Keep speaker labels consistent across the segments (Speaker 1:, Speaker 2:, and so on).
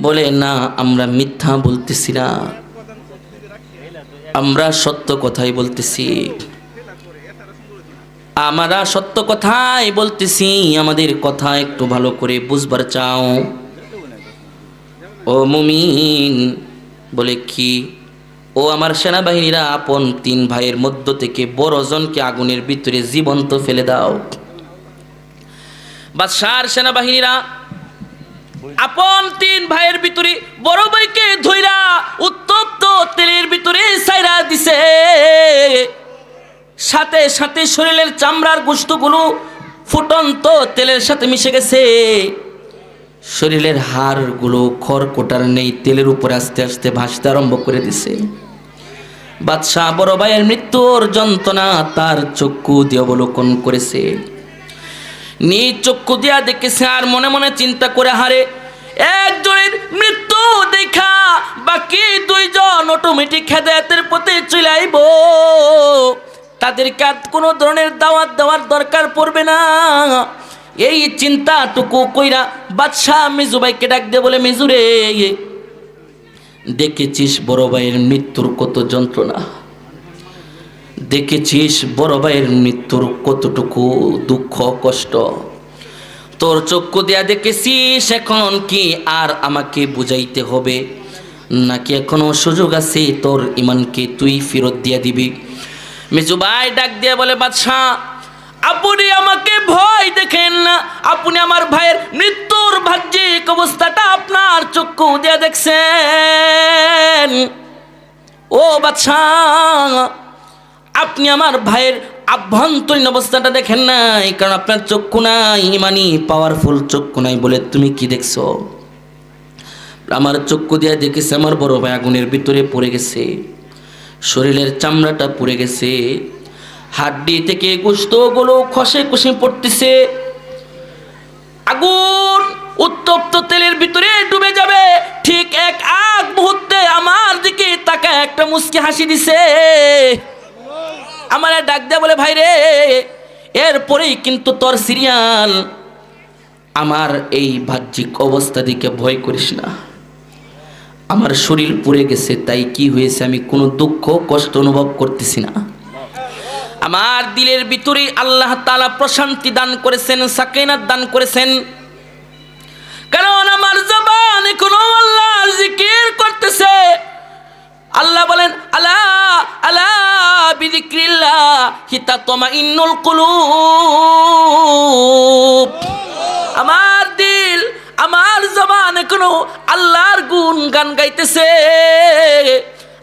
Speaker 1: বলে, না, আমরা মিথ্যা বলতেছি না। আমরা সত্য কথাই বলতেছি। আমরা সত্য কথাই বলতেছি। আমাদের কথা একটু ভালো করে বুঝবার চাও। ও মুমিন, বলে, কি? ও আমার সেনাবাহিনীরা, আপন তিন ভাইয়ের মধ্য থেকে বড় জনকে আগুনের ভিতরে জীবন্ত ফেলে দাও। বাদশার সেনাবাহিনীরা আপন তিন ভাইয়ের ভিতরে বড় ভাইকে ধইরা উত্তপ্ত তেলের ভিতরে সাইরা দিছে। সাথে সাথে শরীরের চামড়ার গোস্তগুলো ফুটন্ত তেলের সাথে মিশে গেছে। শরীরের হাড়গুলো খড়কোটার নেই, তেলের উপরে আস্তে আস্তে ভাসতে আরম্ভ করে দিছে। বাদশাহ বড় ভাইয়ের মৃত্যুর যন্ত্রণা তার চক্ষু দিয়ে অবলোকন করেছে। নিজ চক্ষু দিয়া দেখেছে আর মনে মনে চিন্তা করে হারে একজনের মৃত্যু দেখা, বাকি দুইজন অটোমেটিক হেদায়তের পথে চলে আইব। তাদেরকে আর কোনো ধরনের দাওয়াত দেওয়ার দরকার পড়বে না। এই চিন্তাটুকু কইরা বাদশাহ মেজুবাইকে ডাক দে বলে, মেজুরে, দেখেছিস বড় ভাইয়ের মৃত্যুর কত যন্ত্রণা? দেখেছিস বড় ভাইয়ের মৃত্যুর কতটুকু দুঃখ, কষ্ট? তোর চক্ষু দেয়া দেখেছিস এখন কি আর আমাকে বুঝাইতে হবে? নাকি এখনও সুযোগ আছে তোর ইমানকে তুই ফেরত দিয়ে দিবি? মিজুবাই ডাক দিয়ে বলে, বাদশাহ, আপনি আমাকে ভয় দেখেন না। আপনি আমার ভাইয়ের মৃত্যুর ভাগ্যিক অবস্থাটা আপনার চক্ষু দিয়ে দেখছেন। ও বাদশাহ, আপনি আমার ভাইয়ের আভ্যন্তরীণ অবস্থাটা দেখেন নাই, কারণ আপনার চক্ষু নাই, ইমানি পাওয়ারফুল চক্ষু নাই বলে তুমি কি দেখছ? আমার চক্ষু দিয়ে দেখেছে আমার বড় ভাই আগুনের ভিতরে পড়ে গেছে, শরীরের চামড়াটা পড়ে গেছে, হাড্ডি থেকে গোস্তগুলো খসে খসে পড়তেছে, আগুন উত্তপ্ত তেলের ভিতরে ডুবে যাবে, ঠিক এক আগ মুহূর্তে আমার দিকে তাকায় একটা মুস্কি হাসি দিছে। আমার ডাক দেয়া বলে, ভাই রে, এরপরেই কিন্তু তোর সিরিয়াল আমার এই বাহ্যিক অবস্থা দিকে ভয় করিস না। আমার শরীর পুড়ে গেছে, তাই কি হয়েছে আমি কোনো দুঃখ, কষ্ট অনুভব করতেছি না। আমার দিলের ভিতরে আল্লাহ তালা প্রশান্তি দান করেছেন সাকেনাত দান করেছেন। কারণ আমার জবান এখনও আল্লাহর জিকির করতেছে। আল্লাহ বলেন, আলা আলা আমার দিল, আমার জবান এখনও আল্লাহর গুণ গান গাইতেছে।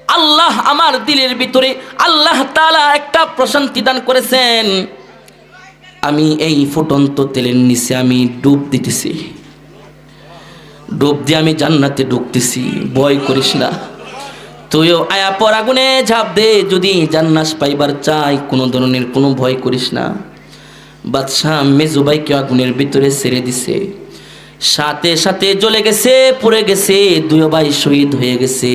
Speaker 1: আল্লাহ আমার দিলের ভিতরে আল্লাহ তালা একটা প্রশান্তি দান করেছেন। আমি এই ফুটন্ত তেলের নিচে আমি ডুব দিতেছি। ডুব দিয়ে আমি জান্নাতে ঢুকতেছি। ভয় করিস না। তুইও আয়া পর আগুনে ঝাঁপ দে, যদি জান্নাস পাইবার চাই, কোনো ধরনের কোনো ভয় করিস না। বাদশাহ মেজুবাইকে আগুনের ভিতরে ছেড়ে দিছে। সাথে সাথে জ্বলে গেছে, পড়ে গেছে দুই ভাই শহীদ হয়ে গেছে।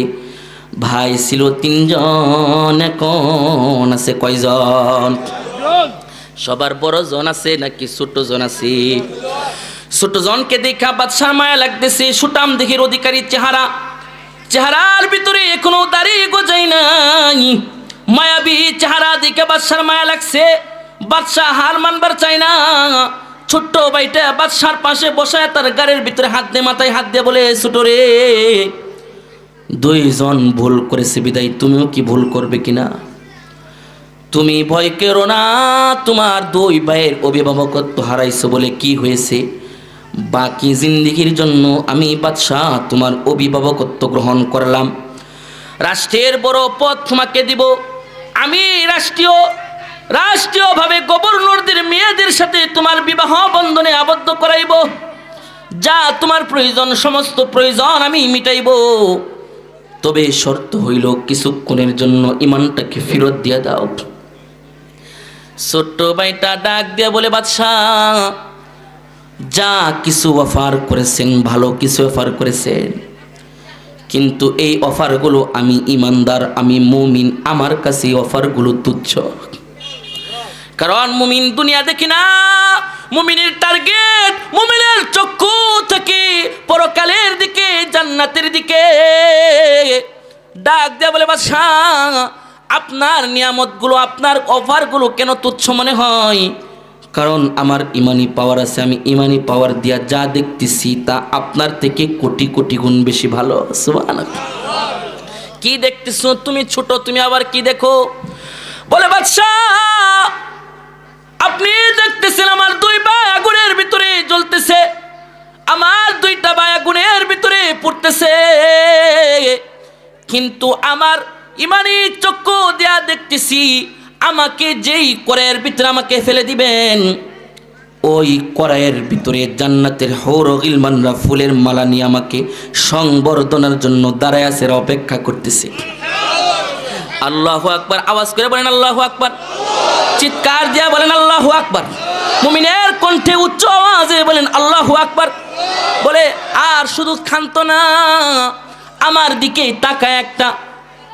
Speaker 1: ভাই ছিল তিনজন, এখন আছে কয়জন? সবার বড় জন আছে নাকি ছোট জন আছে? ছোট জনকে দেখা বাদশাহ মায়া লাগতেছে সুটাম দেখির অধিকারী চেহারা। চেহারার ভিতরে এখনও দাঁড়িয়ে গোজাই নাই। মায়াবী চেহারা দেখে বাদশার মায়া লাগছে, বাদশাহ হার মানবার চাই না। ছোট্ট ভাইটা বাদশার পাশে বসায় তার গাড়ির ভিতরে হাত দিয়ে মাথায় হাত দিয়ে বলে, ছোট রে, দুইজন ভুল করেছে বিদায়, তুমিও কি ভুল করবে কিনা? তুমি ভয় কেরো না, তোমার দুই ভাইয়ের অভিভাবকত্ব হারাইছো বলে কি হয়েছে? বাকি জিন্দিগির জন্য আমি বাদশাহ তোমার অভিভাবকত্ব গ্রহণ করলাম। রাষ্ট্রের বড় পদ তোমাকে দিব। আমি রাষ্ট্রীয়, রাষ্ট্রীয়ভাবে গভর্নরদের মেয়েদের সাথে তোমার বিবাহ বন্ধনে আবদ্ধ করাইব। যা তোমার প্রয়োজন, সমস্ত প্রয়োজন আমি মিটাইব। তবে শর্ত হইল কিছুক্ষণের জন্য ইমানটাকে ফেরত দিয়ে দাও। ছোট্ট ভাইটা ডাক দিয়ে বলে, বাদশাহ যা কিছু অফার করেছেন, ভালো কিছু অফার করেছেন। কিন্তু এই অফারগুলো আমি ইমানদার, আমি মুমিন, আমার কাছে অফারগুলো তুচ্ছ। কারণ মুমিন দুনিয়া দেখি না, মুমিনের টার্গেট মুমিনের চক্ষু থেকে পরকালের দিকে, জান্নাতের দিকে। ডাক দেয়া বলে, বাদশাহ, আপনার নিয়ামতগুলো, আপনার অফারগুলো কেন তুচ্ছ মনে হয়? কারণ আমার ইমানি পাওয়ার আছে, আমি ইমানি পাওয়ার দিয়া যা দেখতেছি তা আপনার থেকে কোটি কোটি গুণ বেশি ভালো। কি দেখতেছো? তুমি ছোট, তুমি আবার কি দেখো? বলে বাদশাহ আপনি দেখতেছেন আমার দুই ভাই আগুনের ভিতরে জ্বলতেছে। আমার দুইটা ভাই আগুনের ভিতরে পড়তেছে। কিন্তু আমার ইমানি চক্ষু দেয়া দেখতেছি আমাকে যেই করের ভিতরে আমাকে ফেলে দিবেন, ওই কড়াইয়ের ভিতরে জান্নাতের হৌর গিলমানরা ফুলের মালা নিয়ে আমাকে সংবর্ধনার জন্য দাঁড়ায় আছে অপেক্ষা করতেছে। আল্লাহ আকবার, আওয়াজ করে বলেন আল্লাহ আকবার। চিৎকার দিয়া বলেন আল্লাহ আকবার। মুমিনের কণ্ঠে উচ্চ আওয়াজে বলেন আল্লাহ আকবার। বলে, আর শুধু ক্ষান্ত না, আমার দিকে তাকায় একটা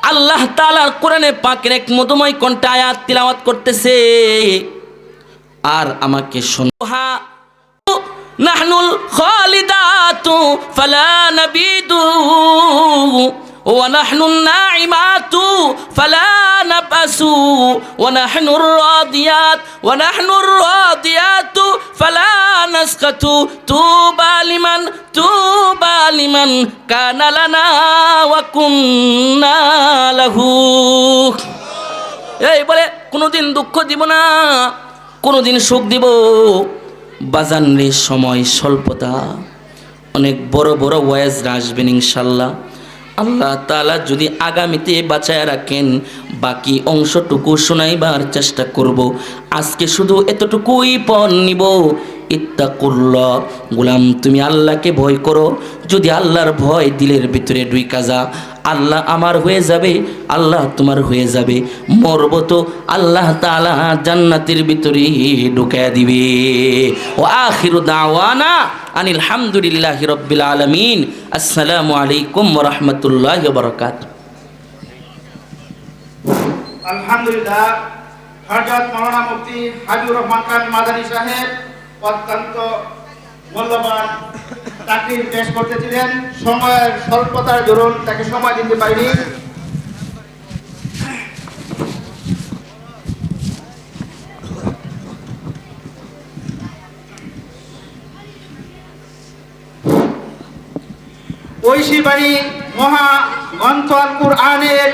Speaker 1: আল্লাহ তালার কোরআনে পাকের এক মধুময় কণ্ঠে আয়াত তিলাওয়াত করতেছে। আর আমাকে শোনোহা নাহনুল খালিদাতু ফালা নাবিদু। ونحن الناعمات فلا نبأس ونحن الراضيات ونحن الراضيات فلا نسقط توبى لمن توبى لمن كان لنا وكنا له এই বলে কোনোদিন দুঃখ দিব না কোনোদিন সুখ দিব বাজানরে সময় স্বল্পতা অনেক বড় বড় ওয়াইজরা আসবেন ইনশাল্লাহ আল্লাহ তালা যদি আগামীতে বাঁচায় রাখেন, বাকি অংশটুকু শোনাইবার চেষ্টা করব। আজকে শুধু এতটুকুই পণ নিব। করল গোলাম তুমি আল্লাহকে ভয় করো। যদি আল্লাহর ভয় দিলের ভিতরে ডুই কাজা আল্লাহ আমার হয়ে যাবে, আল্লাহ তোমার হয়ে যাবে। মরব তো আল্লাহ তাআলা জান্নাতের ভিতরে ঢুকায়া দিবে। ও আখিরু দাওয়ানা আনিল হামদুলিল্লাহি রাব্বিল আলামিন। আসসালামু আলাইকুম রাহমাতুল্লাহি ওয়া
Speaker 2: আলহামদুলিল্লাহ হজরত মাওলানা মুফতি হাবিবুর রহমান খান মাদানী সাহেব অত্যন্ত মূল্যবান চাকরি পেশ করতেছিলেন। সময়ের স্বল্পতার দরুন তাকে সময় দিতে পারিনি। ঐশী বাড়ি মহা গ্রন্থ আল কুরআনের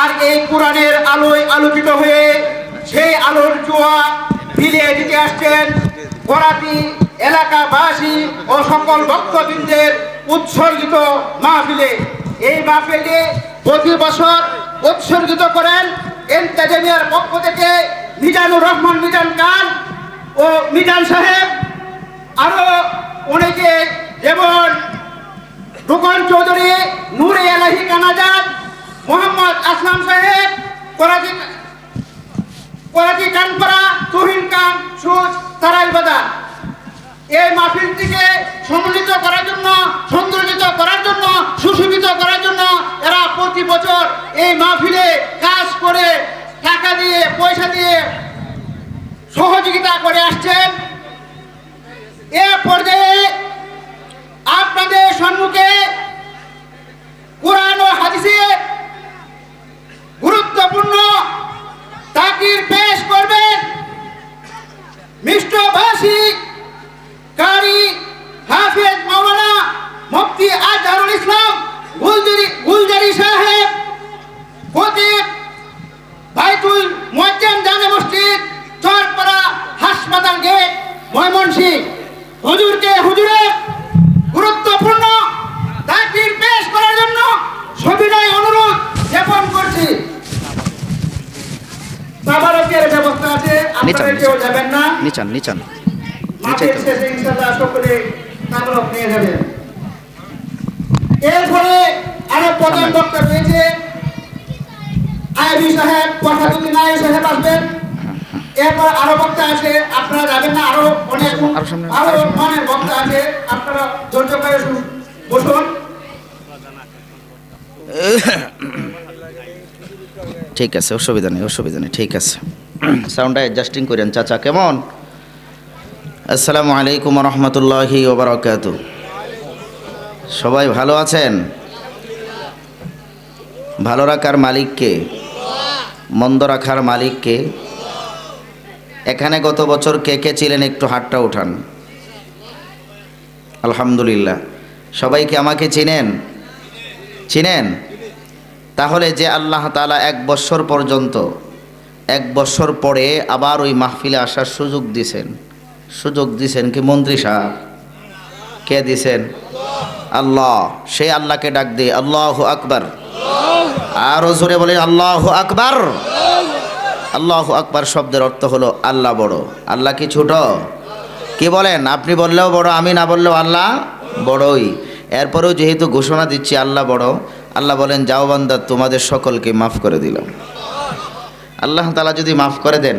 Speaker 2: আর এই কোরআনের আলোয় আলোকিত হয়ে সেই আলোর জোয়া ফিরিয়ে দিতে আসছেন। করাতি এলাকাবাসী ও সকল ভক্তবৃন্দের উৎসর্গিত মাহফিলে এই মাহফিলে প্রতি বছর উৎসর্গিত করেন এন্টাজেমিয়ার পক্ষ থেকে মিজানুর রহমান, মিজান খান ও মিজান সাহেব। আরও অনেকে যেমন রুকন চৌধুরী, নূরে এলাহি কানাজাদ, মোহাম্মদ আসলাম সাহেব, করাচি করাচি কানপাড়া, তুহিন খান, সুজ তারাই বাজার এই মাহফিলটিকে সম্মিলিত করার জন্য সৌন্দর্যিত করার জন্য, সুশোভিত করার জন্য এরা প্রতি বছর এই মাহফিলে কাজ করে টাকা দিয়ে, পয়সা দিয়ে সহযোগিতা করে আসছেন। গেট ময়মনসিংহ হুজুরকে হুজুরের গুরুত্বপূর্ণ পেশ করার জন্য সবিনয় অনুরোধ জ্ঞাপন করছি। তাবারকের ব্যবস্থা আছে আপনারা কেউ যাবেন না।
Speaker 3: নিচান নিচান। নিচে।
Speaker 2: শেষে ইনশাআল্লাহ সকলে তাবারক নিয়ে যাবেন এরপরে আরও প্রধান। বক্তা রয়েছে। আইবি সাহেব কথাগুলি নায়ক সাহেব আসবেন। এরপর আরও বক্তা আছে আপনারা যাবেন না আরও অনেক
Speaker 3: আরও
Speaker 2: অনেক বক্তা আছে আপনারা ধৈর্য করে বসুন
Speaker 3: ঠিক আছে অসুবিধা নেই অসুবিধা নেই ঠিক আছে। সাউন্ডটা অ্যাডজাস্টিং করেন চাচা কেমন? আসসালামু আলাইকুম রহমতুল্লাহি ওবরাকাত। সবাই ভালো আছেন? ভালো রাখার মালিককে মন্দ রাখার মালিককে এখানে গত বছর কে কে ছিলেন একটু হাতটা উঠান। আলহামদুলিল্লাহ। সবাই কি আমাকে চিনেন? চিনেন? তাহলে যে আল্লাহ তাআলা এক বৎসর পর্যন্ত, এক বৎসর পরে আবার ওই মাহফিলে আসার সুযোগ দিছেন। সুযোগ দিছেন কি মন্ত্রী সাহেব? কে দিছেন? আল্লাহ। সেই আল্লাহকে ডাক দে আল্লাহ আকবার। আরও জোরে বলে আল্লাহ আকবার। আল্লাহ আকবার শব্দের অর্থ হলো আল্লাহ বড়। আল্লাহ কি ছোট? কি বলেন? আপনি বললেও বড়, আমি না বললেও আল্লাহ বড়ই। এরপরেও যেহেতু ঘোষণা দিচ্ছি আল্লাহ বড়, আল্লাহ বলেন, যাও বান্দা, তোমাদের সকলকে মাফ করে দিলাম। আল্লাহ তালা যদি মাফ করে দেন,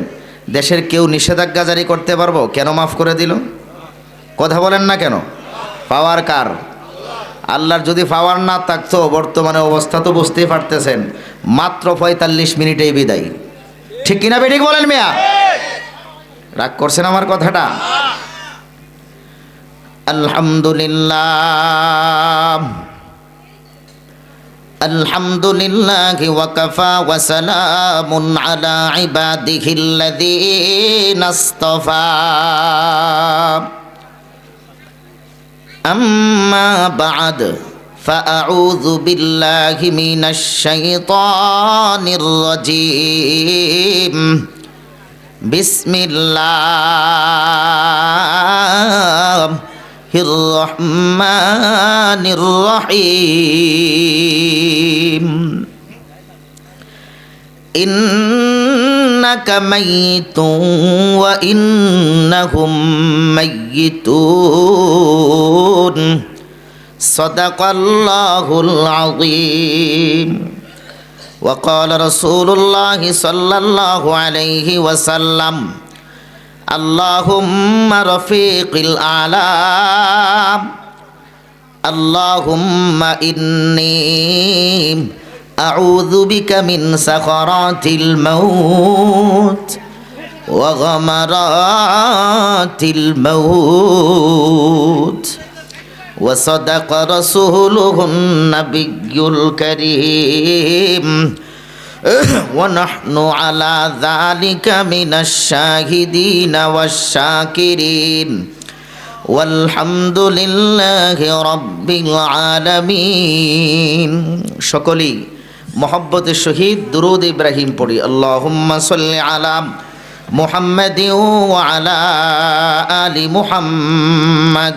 Speaker 3: দেশের কেউ নিষেধাজ্ঞা জারি করতে পারব? কেন মাফ করে দিল? কথা বলেন না কেন? পাওয়ার কার? আল্লাহর যদি পাওয়ার না থাকতো, বর্তমানে অবস্থা তো বুঝতেই পারতেছেন, মাত্র পঁয়তাল্লিশ মিনিটেই বিদায়। ঠিক কিনা বেঠিক বলেন মেয়া রাগ করছেন আমার কথাটা আলহামদুলিল্লাহ الحمد لله وكفى وسلام على عباده الذين اصطفى أما بعد فأعوذ بالله من الشيطان الرجيم بسم الله الرحمن الرحيم إنك ميت وإنهم ميتون صدق الله العظيم وقال رسول الله صلى الله عليه وسلم اللهم رفيق الأعلى اللهم إني أعوذ بك من سخرات الموت وغمرات الموت وصدق رسوله النبي الكريم ونحن على ذلك من الشاهدين والشاكرين والحمد لله رب العالمين সকলেই মোহব্বতের সহিত দুরুদ ইব্রাহিম পড়ি আল্লাহুম্মা সাল্লি আলা মুহাম্মাদ ওয়া আলা আলি মুহাম্মাদ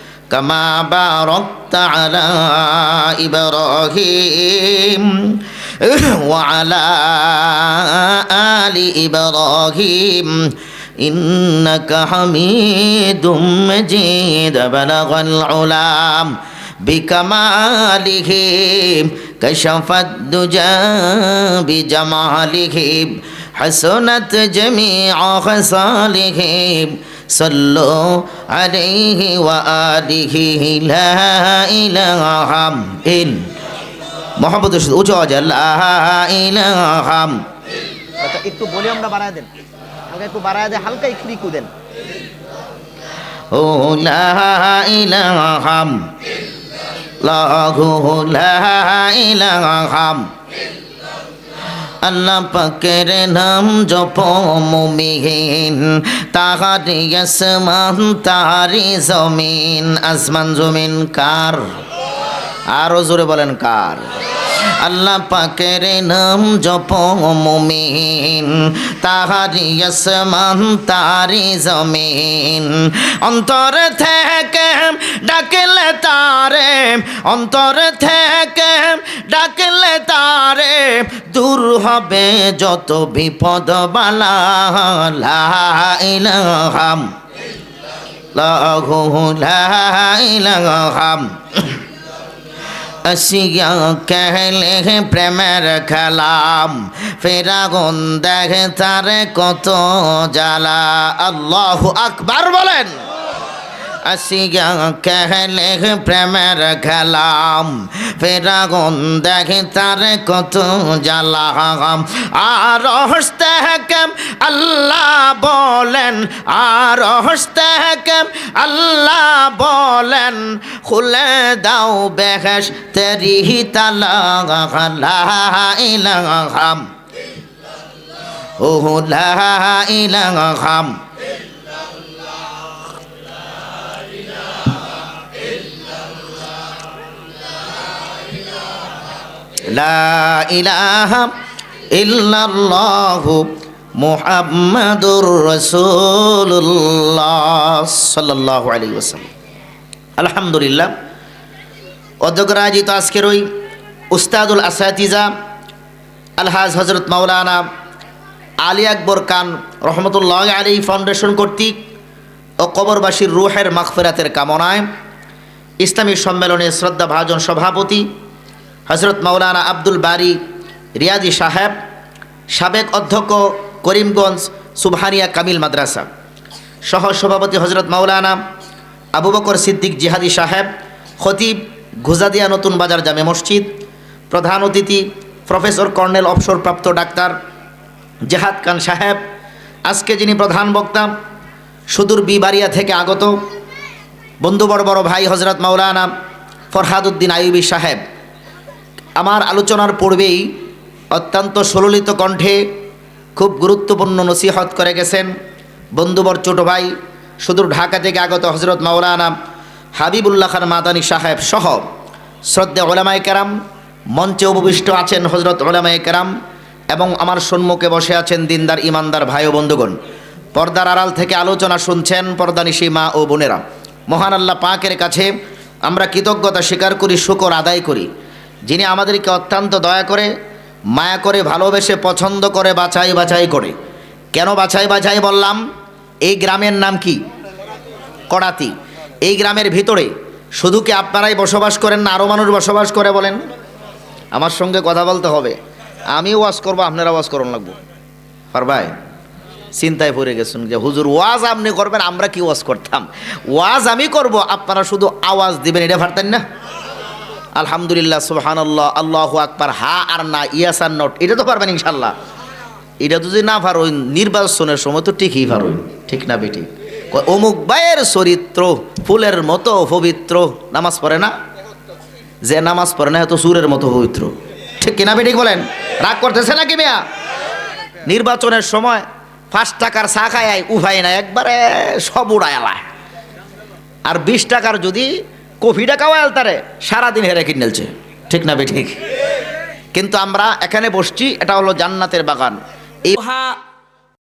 Speaker 3: كما باركت على إبراهيم وعلى آل إبراهيم. إنك حميد مجيد. بلغ العلام بكماله كشف الدجى بجماله حسنت جميع خصاله. সল্লো আলাইহি ওয়া আলিহি লা ইলাহা ইল্লা মোহাম্মদ রশিদ উঁচু
Speaker 4: আচ্ছা একটু বলে আমরা বাড়ায় দেন। হালকা একটু বাড়ায় দেন হালকা একটু কুদেন
Speaker 3: ও লাহাম লাহু লাহাম আল্লাহ পাকের নাম জপ মুমিহীন তাহারি আসমান তাহারি জমিন, আসমান জমিন কার? আরও জোরে বলেন কার? আল্লাহ পাকের নাম জপ মুমিন, তাহারি আসমান তারি জমিন। অন্তর থেকে ডাকলে তারে, অন্তর থেকে ডাকলে তারে, দূর হবে যত বিপদ বালা ইলাহাম লাহু লা আসিয়া কেহলে প্রেমের খেলাম ফেরাগুন দেখে তার কত জ্বালা আল্লাহু আকবার বলেন আসিয়া কেহলে প্রেমের খেলাম ফেরাগুন দেখে তারে কত জ্বালাম আর হস্তে কেম আল্লাহ বলেন আর হস্তে কেম আল্লাহ বলেন খুলে দাও বেহেস তেরি তালা ইলাম ও লা ইলাম আলহামদুলিল্লাহ। অধ্যক্ষরাজিত আজকের ওই উস্তাদুল আসাতিজা আলহাজ হজরত মাওলানা আলী আকবর খান রহমতুল্লাহ আলী ফাউন্ডেশন কর্তৃক ও কবরবাসীর রুহের মাগফিরাতের কামনায় ইসলামী সম্মেলনে শ্রদ্ধা ভাজন সভাপতি হজরত মাওলানা আব্দুল বারি রিয়াজি সাহেব, সাবেক অধ্যক্ষ করিমগঞ্জ সুবহানিয়া কামিল মাদ্রাসা। সহ সভাপতি হজরত মাওলানা আবু বকর সিদ্দিক জিহাদি সাহেব, খতিব ঘুজাদিয়া নতুন বাজার জামে মসজিদ, প্রধান অতিথি প্রফেসর কর্নেল অবসরপ্রাপ্ত ডাক্তার জেহাদ খান সাহেব, আজকে যিনি প্রধান বক্তা, সুদূর বিবারিয়া থেকে আগত বন্ধু বড় বড় ভাই হজরত মাওলানা ফরহাদুদ্দিন আইবি সাহেব আমার আলোচনার পূর্বেই অত্যন্ত সুললিত কণ্ঠে খুব গুরুত্বপূর্ণ নসিহত করে গেছেন বন্ধুবর ছোট ভাই, সুদূর ঢাকা থেকে আগত হজরত মাওলানা হাবিবুল্লাহ খান মাদানী সাহেব সহ শ্রদ্ধা ওলামায় কেরাম, মঞ্চে উপবিষ্ট আছেন হজরত ওলামায় কেরাম এবং আমার সম্মুখে বসে আছেন দিনদার, ইমানদার ভাই ও বন্ধুগণ। পর্দার আড়াল থেকে আলোচনা শুনছেন পর্দানিশী মা ও বোনেরা। মহান আল্লাহ পাকের কাছে আমরা কৃতজ্ঞতা স্বীকার করি, শুকর আদায় করি। যিনি আমাদেরকে অত্যন্ত দয়া করে, মায়া করে, ভালোবেসে, পছন্দ করে, বাছাই বাছাই করে। কেন বাছাই বাছাই বললাম? এই গ্রামের নাম কি? কড়াতি। এই গ্রামের ভিতরে শুধু কি আপনারাই বসবাস করেন না আরও মানুষ বসবাস করে বলেন? আমার সঙ্গে কথা বলতে হবে। আমি ওয়াজ করব, আপনারা ওয়াজ করুন লাগবো। আর ভাই, চিন্তায় পড়ে গেছেন যে, হুজুর, ওয়াজ আপনি করবেন, আমরা কি ওয়াজ করতাম? ওয়াজ আমি করব, আপনারা শুধু আওয়াজ দিবেন, এটা পারতেন না? আলহামদুলিল্লাহ, সুবহানাল্লাহ, আল্লাহু আকবার, হা আর না, ইয়াস আর নট, এটা তো পারবেন ইনশাল্লাহ এটা যদি না পারোই নির্বাচনের সময় তো ঠিকই পারোই ঠিক না বেটি অমুক ভাইয়ের চরিত্র, ফুলের মতো পবিত্র, নামাজ পড়ে না? যে নামাজ পড়ে না এত সুরের মতো পবিত্র। ঠিক কিনা বেটি বলেন? রাগ করতেছে নাকি মিয়া? নির্বাচনের সময় পাঁচ টাকার চা খায় উভাই না, একবারে সব উড়ায়ালায় আর বিশ টাকার যদি কফি খাওয়া আলতারে, সারাদিন হেরে কিনেলছে ঠিক না বে ঠিক? কিন্তু আমরা এখানে বসছি, এটা হলো জান্নাতের বাগান। এই